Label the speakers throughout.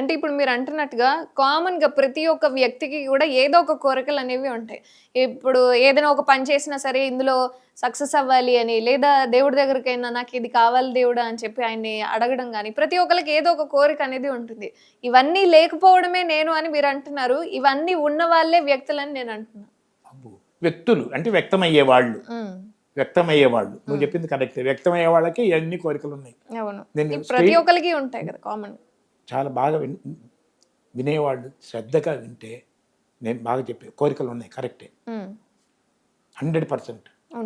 Speaker 1: అంటే ఇప్పుడు మీరు అంటున్నట్టుగా కామన్గా ప్రతి ఒక్క వ్యక్తికి కూడా ఏదో ఒక కోరికలు అనేవి ఉంటాయి. ఇప్పుడు ఏదైనా ఒక పని చేసినా సరే ఇందులో సక్సెస్ అవ్వాలి అని లేదా దేవుడి దగ్గరికైనా నాకు ఇది కావాలి దేవుడా అని చెప్పి ఆయన్ని అడగడం కానీ ప్రతి ఒక్కరికి ఏదో ఒక కోరిక అనేది ఉంటుంది. ఇవన్నీ లేకపోవడమే నేను అని మీరు అంటున్నారు. ఇవన్నీ ఉన్న వాళ్ళే వ్యక్తులని నేను అంటున్నాను
Speaker 2: అబ్బో. వ్యక్తులు అంటే వ్యక్తమయ్యే వాళ్ళు. వ్యక్తమయ్యే వాళ్ళు. నువ్వు చెప్పింది కరెక్ట్ వ్యక్తమయ్యే వాళ్ళకి అన్ని కోరికలు ఉన్నాయి?
Speaker 1: ప్రతి ఒక్కరికి ఉంటాయి కదా కామన్
Speaker 2: చాలా బాగా విన్ వినేవాళ్ళు శ్రద్ధగా వింటే నేను బాగా చెప్పే కోరికలు ఉన్నాయి కరెక్టే. Hundred percent.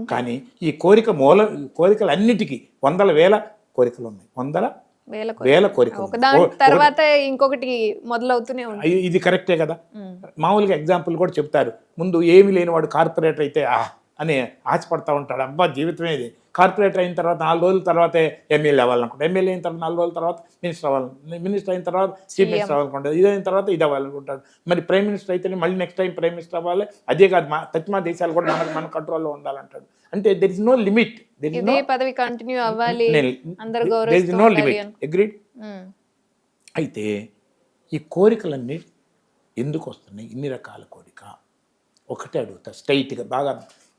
Speaker 2: కానీ ఈ కోరిక మూల ఈ కోరికలన్నిటికీ వందల వేల కోరికలు ఉన్నాయి. వందల
Speaker 1: వేల
Speaker 2: కోరికలు. ఉన్నాయి.
Speaker 1: తర్వాత ఇంకొకటి మొదలవుతూనే
Speaker 2: అయ్యి- ఇది కరెక్టే కదా. మామూలుగా ఎగ్జాంపుల్ కూడా చెప్తారు. ముందు ఏమీ లేనివాడు కార్పొరేటర్ అయితే అని ఆశపడతా ఉంటాడు. అబ్బా జీవితమే ఇది. కార్పొరేటర్ అయిన తర్వాత నాలుగు రోజుల తర్వాతే ఎమ్మెల్యే అవ్వాలనుకుంటా ఎమ్మెల్యే అయిన తర్వాత నాలుగు రోజుల తర్వాత మినిస్టర్ అవ్వాలి. మినిస్టర్ అయిన తర్వాత చీఫ్ మినిస్టర్ అవ్వాలనుకుంటాడు ఇది అయిన తర్వాత ఇది అవ్వాలనుకుంటాడు మరి ప్రైమ్ మినిస్టర్ అయితేనే మళ్ళీ నెక్స్ట్ టైం ప్రైమ్ మినిస్టర్ అవ్వాలి. అదే కాదు మా పశ్చిమ దేశాలు కూడా మన మన కంట్రోల్లో ఉండాలంటాడు అంటే there is no limit there is
Speaker 1: ఇదే పదవి కంటిన్యూ అవ్వాలి. అందరు
Speaker 2: నో నో లిమిట్. అగ్రీడ్. అయితే ఈ కోరికలన్నీ ఎందుకు వస్తున్నాయి? ఇన్ని రకాల కోరిక. ఒకటే అడుగుతా స్ట్రైట్గా బాగా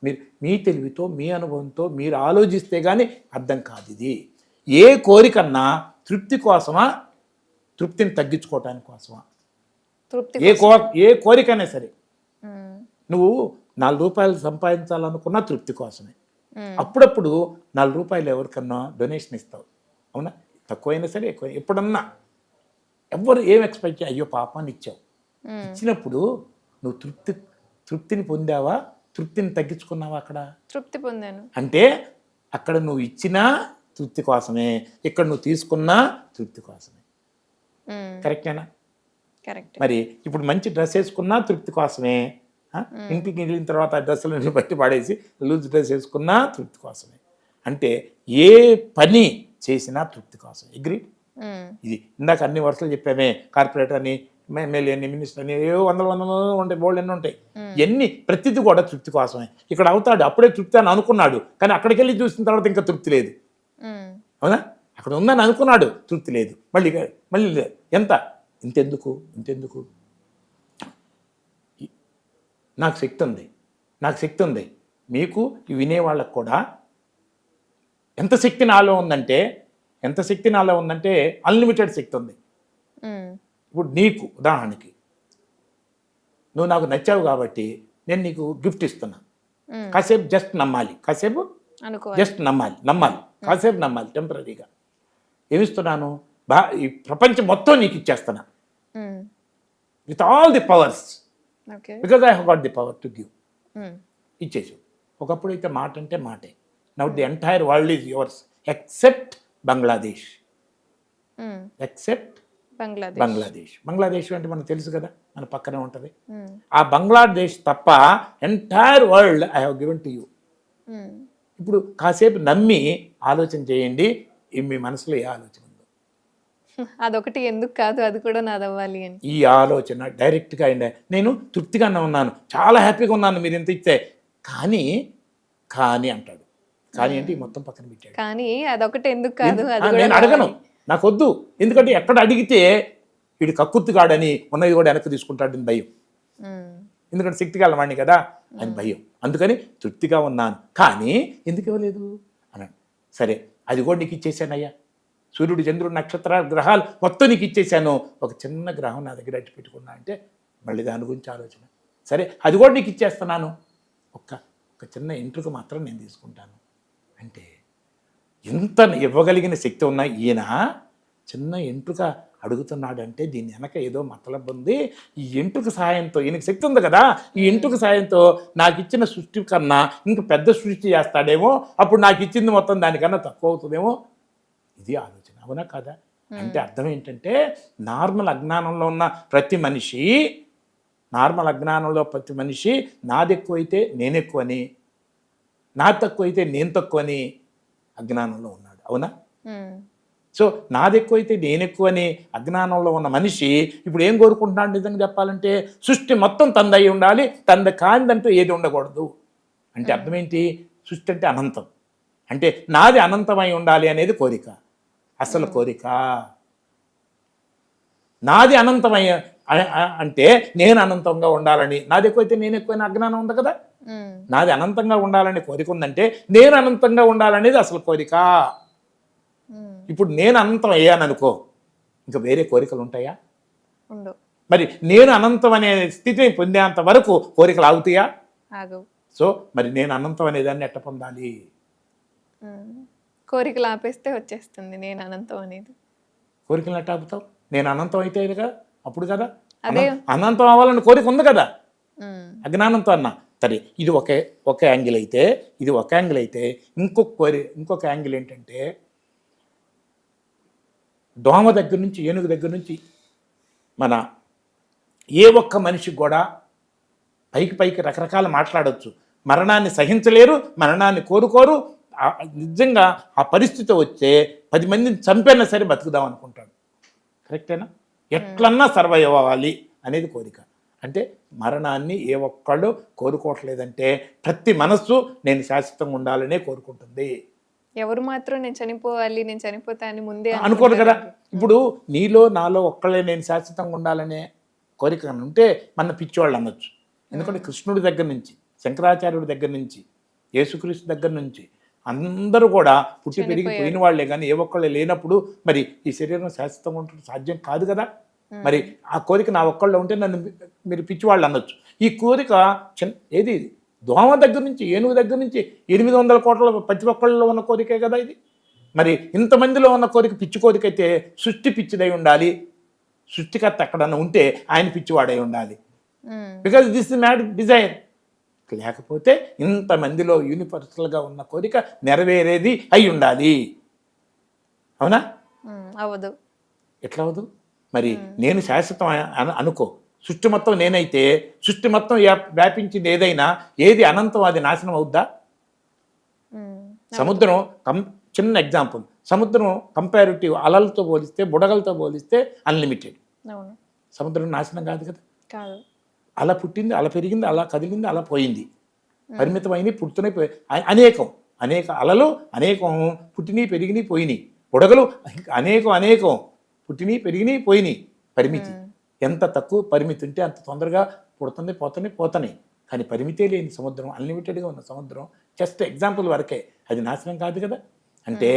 Speaker 2: మీరు మీ తెలివితో మీ అనుభవంతో మీరు ఆలోచిస్తే కానీ అర్థం కాదు ఇది. ఏ కోరికన్నా తృప్తి కోసమా తృప్తిని తగ్గించుకోవటానికి కోసమా?
Speaker 1: తృప్తి
Speaker 2: ఏ కో ఏ కోరికైనా సరే. నువ్వు నాలుగు రూపాయలు సంపాదించాలనుకున్నా తృప్తి కోసమే. అప్పుడప్పుడు నాలుగు రూపాయలు ఎవరికన్నా డొనేషన్ ఇస్తావు. అవునా? తక్కువైనా సరే ఎక్కువ ఎప్పుడన్నా. ఎవ్వరు ఏం ఎక్స్పెక్ట్ చేయ అయ్యో పాపాన్ని ఇచ్చావు. ఇచ్చినప్పుడు నువ్వు తృప్తి తృప్తిని పొందావా? తృప్తిని తగ్గించుకున్నావా అక్కడ?
Speaker 1: తృప్తి పొందాను.
Speaker 2: అంటే అక్కడ నువ్వు ఇచ్చినా తృప్తి కోసమే ఇక్కడ నువ్వు తీసుకున్నా తృప్తి కోసమే. కరెక్టేనా?
Speaker 1: కరెక్ట్.
Speaker 2: మరి ఇప్పుడు మంచి డ్రెస్ వేసుకున్నా తృప్తి కోసమే? ఇంటికి వెళ్ళిన తర్వాత ఆ డ్రెస్సులను బట్టి పడేసి లూజ్ డ్రెస్ వేసుకున్నా తృప్తి కోసమే. అంటే ఏ పని చేసినా తృప్తి కోసం అగ్రీ ఇది ఇందాక అన్ని వరుసలు చెప్పామే కార్పొరేటర్ అని ఎమ్మెల్యే అని మినిస్టర్ అని ఏవో వందల వందల ఉంటాయి బోల్డ్ ఎన్ని ఉంటాయి. ఎన్ని? ప్రతిదీ కూడా తృప్తి కోసమే. ఇక్కడ అవుతాడు అప్పుడే తృప్తి అని అనుకున్నాడు కానీ అక్కడికి వెళ్ళి చూసిన తర్వాత ఇంకా తృప్తి లేదు. అవునా? అక్కడ ఉందని అనుకున్నాడు తృప్తి లేదు. మళ్ళీ మళ్ళీ ఎంత? ఇంతెందుకు? ఇంతెందుకు? నాకు శక్తి ఉంది. నాకు శక్తి ఉంది. మీకు వినేవాళ్ళకు కూడా ఎంత శక్తి నాలో ఉందంటే ఎంత శక్తి నాలో ఉందంటే అన్లిమిటెడ్ శక్తి ఉంది. ఇప్పుడు నీకు ఉదాహరణకి నువ్వు నాకు నచ్చావు కాబట్టి నేను నీకు గిఫ్ట్ ఇస్తున్నా. కాసేపు జస్ట్ నమ్మాలి. కాసేపు జస్ట్ నమ్మాలి. నమ్మాలి. కాసేపు నమ్మాలి. టెంపరీగా. ఏమిస్తున్నాను? బా ఈ ప్రపంచం మొత్తం నీకు ఇచ్చేస్తున్నా. With all the powers because I have got the power to give ఇచ్చేసావు. ఒకప్పుడు అయితే మాట అంటే మాటే. Now the entire world is yours except Bangladesh except
Speaker 1: Bangladesh.
Speaker 2: Bangladesh. Bangladesh అంటే మనకు తెలుసు కదా మన పక్కనే ఉంటుంది. ఆ బంగ్లాదేశ్ తప్ప entire world I have given to you. ఇప్పుడు కాసేపు నమ్మి ఆలోచన చేయండి మీ మనసులో ఏ ఆలోచన ఉందో.
Speaker 1: అదొకటి ఎందుకు కాదు అది కూడా నాది అవ్వాలి అని.
Speaker 2: ఈ ఆలోచన డైరెక్ట్గా అయింది నేను తృప్తిగానే ఉన్నాను చాలా హ్యాపీగా ఉన్నాను మీరు ఇంత ఇస్తే. కానీ కానీ అంటాడు. కానీ అంటే ఈ మొత్తం పక్కన పెట్టాడు.
Speaker 1: కానీ అదొకటి ఎందుకు కాదు
Speaker 2: నేను అడగను. నాకు వద్దు ఎందుకంటే ఎక్కడ అడిగితే వీడు కక్కుర్తిగాడని ఉన్నది కూడా వెనక్కి తీసుకుంటాడని భయం. ఎందుకంటే శక్తి గలవాణ్ణి కదా అని భయం. అందుకని తృప్తిగా ఉన్నాను. కానీ ఎందుకు ఇవ్వలేదు? అన్నాడు. సరే అది కూడా నీకు ఇచ్చేసానయ్యా. సూర్యుడు చంద్రుడు నక్షత్ర గ్రహాలు మొత్తం నీకు ఇచ్చేసాను. ఒక చిన్న గ్రహం నా దగ్గర అట్టి పెట్టుకున్నా అంటే మళ్ళీ దాని గురించి ఆలోచన. సరే అది కూడా నీకు ఇచ్చేస్తున్నాను. ఒక్క ఒక చిన్న ఎంట్రుక మాత్రం నేను తీసుకుంటాను. అంటే ఎంత ఇవ్వగలిగిన శక్తి ఉన్న ఈయన చిన్న ఎంట్రుక అడుగుతున్నాడంటే దీని వెనక ఏదో మతలబ్ ఉంది. ఈ ఎంట్రుక సహాయంతో ఈయనకి శక్తి ఉంది కదా. ఈ ఎంట్రుక సహాయంతో నాకు ఇచ్చిన సృష్టి కన్నా ఇంక పెద్ద సృష్టి చేస్తాడేమో అప్పుడు నాకు ఇచ్చింది మొత్తం దానికన్నా తక్కువ అవుతుందేమో? ఇది ఆలోచన. అవునా కదా? అంటే అర్థం ఏంటంటే నార్మల్ అజ్ఞానంలో ఉన్న ప్రతి మనిషి నార్మల్ అజ్ఞానంలో ప్రతి మనిషి నాది ఎక్కువైతే నేను ఎక్కువని నా తక్కువైతే నేను తక్కువని అజ్ఞానంలో ఉన్నాడు. అవునా. సో నాది ఎక్కువైతే నేను ఎక్కువని అజ్ఞానంలో ఉన్న మనిషి ఇప్పుడు ఏం కోరుకుంటున్నాడు నిజంగా చెప్పాలంటే సృష్టి మొత్తం తందై ఉండాలి తంద కానిదంటూ ఏది ఉండకూడదు. అంటే అర్థం ఏంటి సృష్టి అంటే అనంతం. అంటే నాది అనంతమై ఉండాలి అనేది కోరిక. అసలు కోరిక. నాది అనంతమయ్య అ- అ- అంటే నేను అనంతంగా ఉండాలని. నాది ఎక్కువైతే నేను ఎక్కువైన అజ్ఞానం ఉంది కదా? నాది అనంతంగా ఉండాలని కోరిక ఉందంటే నేను అనంతంగా ఉండాలనేది అసలు కోరిక. ఇప్పుడు నేను అనంతం అయ్యాననుకో ఇంకా వేరే కోరికలు ఉంటాయా? మరి నేను అనంతం అనే స్థితిని పొందేంత వరకు కోరికలు ఆగుతాయా?
Speaker 1: ఆగు.
Speaker 2: సో మరి నేను అనంతం అనే దాన్ని ఎట్ట పొందాలి.
Speaker 1: కోరికలు ఆపేస్తే వచ్చేస్తుంది నేను అనంతం అనేది.
Speaker 2: కోరికలు ఎట్ట ఆపుతావు? నేను అనంతం అయితే కదా అప్పుడు కదా. అనంతం అవ్వాలని కోరిక ఉంది కదా. అజ్ఞానంతో అన్న. సరే ఇది ఒక ఒక యాంగిల్ అయితే ఇది ఒక యాంగిల్ అయితే ఇంకొక కోరి ఇంకొక యాంగిల్ ఏంటంటే దోమ దగ్గర నుంచి ఏనుగు దగ్గర నుంచి మన ఏ ఒక్క మనిషికి కూడా పైకి పైకి రకరకాల మాట్లాడొచ్చు. మరణాన్ని సహించలేరు మరణాన్ని కోరుకోరు. నిజంగా ఆ పరిస్థితి వచ్చే పది మందిని చంపైనా సరే బతుకుదాం అనుకుంటాడు. కరెక్టేనా? ఎట్లన్నా సర్వైవ్ అవ్వాలి అనేది కోరిక. అంటే మరణాన్ని ఏ ఒక్కళ్ళు కోరుకోవట్లేదంటే ప్రతి మనస్సు నేను శాశ్వతంగా ఉండాలనే కోరుకుంటుంది.
Speaker 1: ఎవరు మాత్రం నేను చనిపోవాలి నేను చనిపోతా అని ముందే
Speaker 2: అనుకోరు కదా. ఇప్పుడు నీలో నాలో ఒక్కళ్ళే నేను శాశ్వతంగా ఉండాలనే కోరిక ఉంటే మన పిచ్చివాళ్ళు అనొచ్చు. ఎందుకంటే కృష్ణుడి దగ్గర నుంచి శంకరాచార్యుడి దగ్గర నుంచి యేసుక్రీస్తు దగ్గర నుంచి అందరూ కూడా పుట్టి పెరిగి. పోయిన వాళ్ళే. కానీ ఏ ఒక్కళ్ళు లేనప్పుడు మరి ఈ శరీరం శాశ్వతంగా ఉండటం సాధ్యం కాదు కదా. మరి ఆ కోరిక నా ఒక్కళ్ళు ఉంటే నన్ను మీరు పిచ్చివాళ్ళు అనొచ్చు. ఈ కోరిక చిన్న ఏది ఇది? దోమ దగ్గర నుంచి ఏనుగు దగ్గర నుంచి ఎనిమిది వందల కోట్ల ప్రతి ఒక్కళ్ళలో ఉన్న కోరికే కదా ఇది? మరి ఇంతమందిలో ఉన్న కోరిక పిచ్చి కోరిక అయితే సృష్టి పిచ్చిదై ఉండాలి. సృష్టికర్త ఎక్కడన్నా ఉంటే ఆయన పిచ్చివాడై ఉండాలి. Because this is mad desire లేకపోతే ఇంతమందిలో యూనివర్సల్గా ఉన్న కోరిక నెరవేరేది అయి ఉండాలి. అవునా?
Speaker 1: ఉమ్, అవ్వదు.
Speaker 2: ఎట్లా అవదు మరి నేను శాశ్వతం అన- అనుకో. సృష్టి మొత్తం నేనైతే సృష్టి మొత్తం వ్యాప్- వ్యాపించింది ఏదైనా ఏది అనంతం అది నాశనం అవుద్దా? సముద్రం కం చిన్న ఎగ్జాంపుల్. సముద్రం కంపారిటివ్ అలలతో పోలిస్తే బుడగలతో పోలిస్తే అన్లిమిటెడ్. సముద్రం నాశనం కాదు కదా? అలా పుట్టింది అలా పెరిగింది అలా కదిలింది అలా పోయింది. పరిమితమైనవి అ- అనేకం. అనేక అలలు అనేకం పుట్టినవి పెరిగినాయి పోయినాయి. బుడగలు అనేకం అనేకం. పుట్టినవి పెరిగినాయి పోయినాయి పరిమితి. ఎంత తక్కువ పరిమితి ఉంటే అంత తొందరగా పుడుతుంది పోతున్నాయి పోతున్నాయి. కానీ పరిమితే లేని సముద్రం అన్లిమిటెడ్గా ఉన్న సముద్రం జస్ట్ ఎగ్జాంపుల్ వరకే. అది నాశనం కాదు కదా. అంటే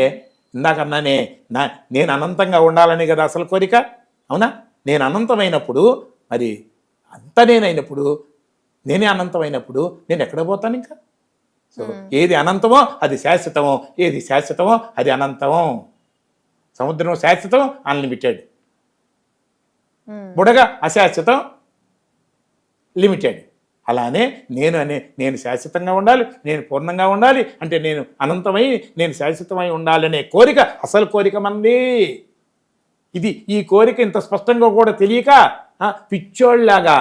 Speaker 2: ఇందాక అన్నానే నా నేను అనంతంగా ఉండాలని కదా అసలు కోరిక? అవునా? నేను అనంతమైనప్పుడు మరి అంత నేనైనప్పుడు నేనే అనంతమైనప్పుడు నేను ఎక్కడ పోతాను ఇంకా? సో ఏది అనంతమో అది శాశ్వతమో ఏది శాశ్వతమో అది అనంతమో. సముద్రం శాశ్వతం అన్లిమిటెడ్
Speaker 1: ఉమ్,
Speaker 2: బుడగ అశాశ్వతం లిమిటెడ్ అలానే నేను అనే నేను శాశ్వతంగా ఉండాలి నేను పూర్ణంగా ఉండాలి అంటే నేను అనంతమై నేను శాశ్వతమై ఉండాలనే కోరిక అసలు కోరిక మనది. ఇది ఈ కోరిక ఇంత స్పష్టంగా కూడా తెలియక పిచ్చోళ్ళలాగా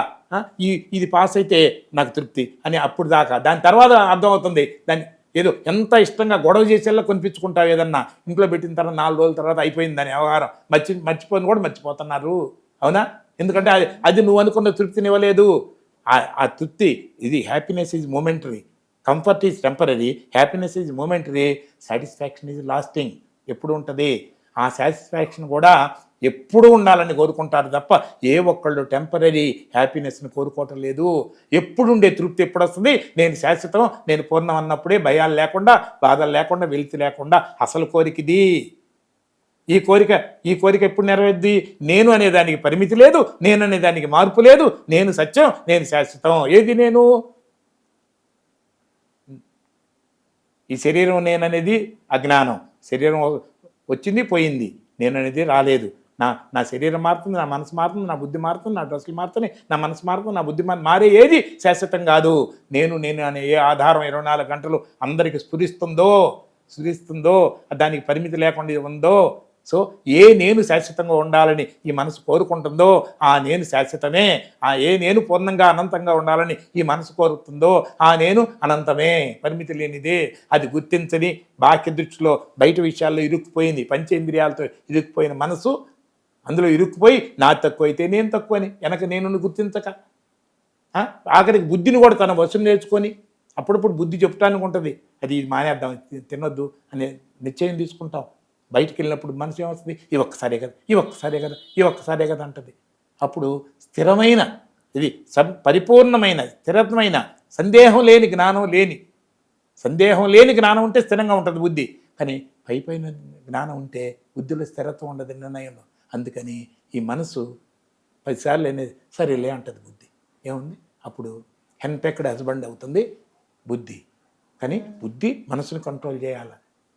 Speaker 2: ఈ ఇది పాస్ అయితే నాకు తృప్తి అని అప్పుడు దాకా. దాని తర్వాత అర్థమవుతుంది. దాన్ని ఏదో ఎంత ఇష్టంగా గొడవ చేసేలా కొనిపించుకుంటావు ఏదన్నా? ఇంట్లో పెట్టిన తర్వాత నాలుగు రోజుల తర్వాత అయిపోయిందని వ్యవహారం. మర్చి మర్చిపోని కూడా మర్చిపోతున్నారు. అవునా? ఎందుకంటే అది అది నువ్వు అనుకున్న తృప్తిని ఇవ్వలేదు. ఆ- ఆ తృప్తి ఇది happiness is momentary comfort is temporary happiness is momentary satisfaction is lasting ఎప్పుడు ఉంటుంది? ఆ సాటిస్ఫాక్షన్ కూడా ఎప్పుడు ఉండాలని కోరుకుంటారు తప్ప ఏ ఒక్కళ్ళు టెంపరీ హ్యాపీనెస్ని కోరుకోవటం లేదు. ఎప్పుడు ఉండే తృప్తి ఎప్పుడు వస్తుంది నేను శాశ్వతం నేను పూర్ణం అన్నప్పుడే భయాలు లేకుండా బాధలు లేకుండా వెలితి లేకుండా అసలు కోరికది ఈ కోరిక ఈ కోరిక ఎప్పుడు నెరవేరుద్ది? నేను అనే దానికి పరిమితి లేదు నేను అనే దానికి మార్పు లేదు నేను సత్యం నేను శాశ్వతం. ఏది నేను? ఈ శరీరం నేననేది అజ్ఞానం. శరీరం వచ్చింది పోయింది. నేను అనేది రాలేదు. నా నా శరీరం మారుతుంది నా మనసు మారుతుంది నా బుద్ధి మారుతుంది నా డ్రెస్సులు మారుతున్నాయి నా మనసు మారుతుంది నా బుద్ధి మారు- మారే ఏది శాశ్వతం కాదు. నేను నేను అనే ఏ ఆధారం ఇరవై నాలుగు గంటలు అందరికీ స్ఫురిస్తుందో స్ఫురిస్తుందో దానికి పరిమితి లేకుండా ఉందో సో ఏ నేను శాశ్వతంగా ఉండాలని ఈ మనసు కోరుకుంటుందో ఆ నేను శాశ్వతమే. ఆ ఏ నేను పూర్ణంగా అనంతంగా ఉండాలని ఈ మనసు కోరుతుందో ఆ నేను అనంతమే. పరిమితి లేనిదే అది గుర్తించని బాహ్య దృష్టిలో బయట విషయాల్లో ఇరుక్కుపోయింది పంచేంద్రియాలతో ఇరుక్కుపోయిన మనసు అందులో ఇరుక్కుపోయి నా తక్కువ అయితే నేను తక్కువ అని వెనక నేను గుర్తించక. ఆఖరికి బుద్ధిని కూడా తన వశం నేర్చుకొని అప్పుడప్పుడు బుద్ధి చెప్పడానికి ఉంటుంది. అది ఇది మానేద్దాం తినొద్దు అనే నిశ్చయం తీసుకుంటాం. బయటికి వెళ్ళినప్పుడు మనసు ఏమవుతుంది ఈ ఒక్కసారే కదా ఈ ఒక్కసారే కదా ఈ ఒక్కసారే కదా అంటది. అప్పుడు స్థిరమైన ఇది సం పరిపూర్ణమైన స్థిరత్వమైన సందేహం లేని జ్ఞానం లేని సందేహం లేని జ్ఞానం ఉంటే స్థిరంగా ఉంటుంది బుద్ధి. కానీ పై పైన జ్ఞానం ఉంటే బుద్ధిలో స్థిరత్వం ఉండదు నిర్ణయంలో. అందుకని ఈ మనసు పదిసార్లు అనేది సరేలే అంటది బుద్ధి. ఏముంది? అప్పుడు హెన్పెక్డ్ హస్బెండ్ అవుతుంది బుద్ధి. కానీ బుద్ధి మనసుని కంట్రోల్ చేయాలి.